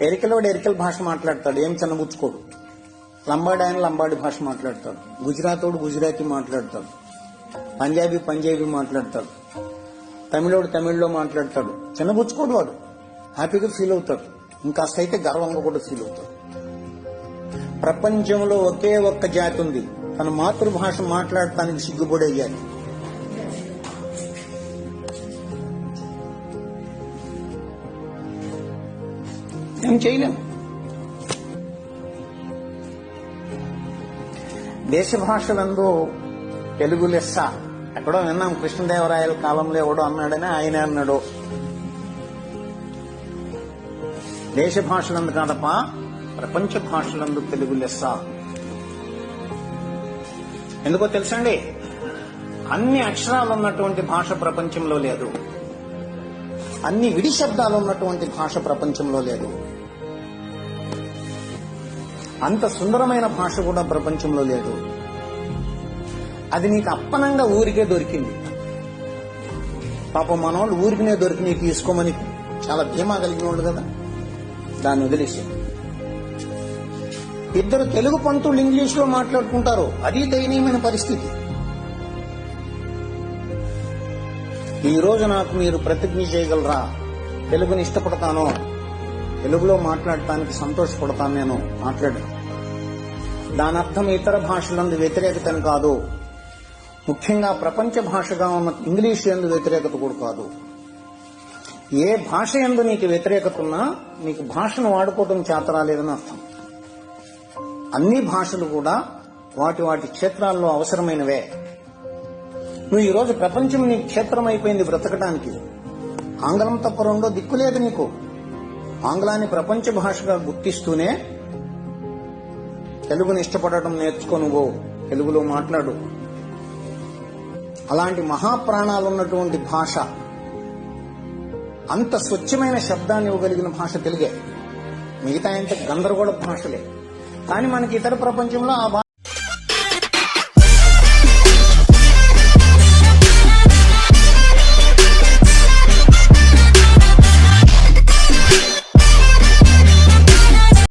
ఎరికలోడు ఎరికల భాష మాట్లాడతాడు ఏం చిన్నబుచ్చుకోడు లంబాడి ఆయన లంబాడి భాష మాట్లాడతాడు. గుజరాతోడు గుజరాతీ మాట్లాడతాడు. పంజాబీ పంజాబీ మాట్లాడతాడు. తమిళోడు తమిళ్ళో మాట్లాడతాడు. చిన్నబుచ్చుకోడు వాడు. హ్యాపీగా ఫీల్ అవుతాడు. ఇంకాస్త అయితే గర్వంగా కూడా ఫీల్ అవుతాడు. ప్రపంచంలో ఒకే ఒక్క జాతి ఉంది. తన మాతృభాష మాట్లాడటానికి సిగ్గుపడే జాతి ఏం చేయలేం. దేశ భాషలందు తెలుగు లెస్స. ఎక్కడో విన్నాం కృష్ణదేవరాయల కాలంలో ఎవడో అన్నాడని ఆయన అన్నాడు. దేశ భాషలందు కాదప్ప ప్రపంచ భాషలందు తెలుగు లెస్స. ఎందుకో తెలుసండి? అన్ని అక్షరాలు ఉన్నటువంటి భాష ప్రపంచంలో లేదు. అన్ని విడి శబ్దాలు ఉన్నటువంటి భాష ప్రపంచంలో లేదు. అంత సుందరమైన భాష కూడా ప్రపంచంలో లేదు. అది నీకు అప్పనంగా ఊరికే దొరికింది. పాపం మనోళ్ళు ఊరికినే దొరికి తీసుకోమని చాలా ధీమా కలిగిన వాళ్ళు కదా. దాన్ని వదిలేసి. ఇద్దరు తెలుగు పంతులు ఇంగ్లీష్లో మాట్లాడుకుంటారు. అది దయనీయమైన పరిస్థితి. ఈ రోజు నాకు మీరు ప్రతిజ్ఞ చేయగలరా? తెలుగుని ఇష్టపడతాను. తెలుగులో మాట్లాడటానికి సంతోషపడతాను నేను మాట్లాడను దాని అర్థం ఇతర భాషలందు వ్యతిరేకతను కాదు. ముఖ్యంగా ప్రపంచ భాషగా ఉన్న ఇంగ్లీష్ ఎందు వ్యతిరేకత కూడా కాదు. ఏ భాష ఎందు నీకు వ్యతిరేకత ఉన్నా నీకు భాషను వాడుకోవడం చేతరాలేదని అర్థం. అన్ని భాషలు కూడా వాటి వాటి క్షేత్రాల్లో అవసరమైనవే. నువ్వు ఈ రోజు ప్రపంచం నీ క్షేత్రం అయిపోయింది బ్రతకడానికి ఆంగ్లం తప్ప రెండో దిక్కు లేదు నీకు. ఆంగ్లాన్ని ప్రపంచ భాషగా గుర్తిస్తూనే తెలుగుని ఇష్టపడటం నేర్చుకో నువ్వు. తెలుగులో మాట్లాడు. అలాంటి మహాప్రాణాలు ఉన్నటువంటి భాష అంత స్వచ్ఛమైన శబ్దాన్ని ఇవ్వగలిగిన భాష తెలుగే. మిగతా అంటే గందరగోళ భాషలే. కానీ మనకి ఇతర ప్రపంచంలో ఆ భాష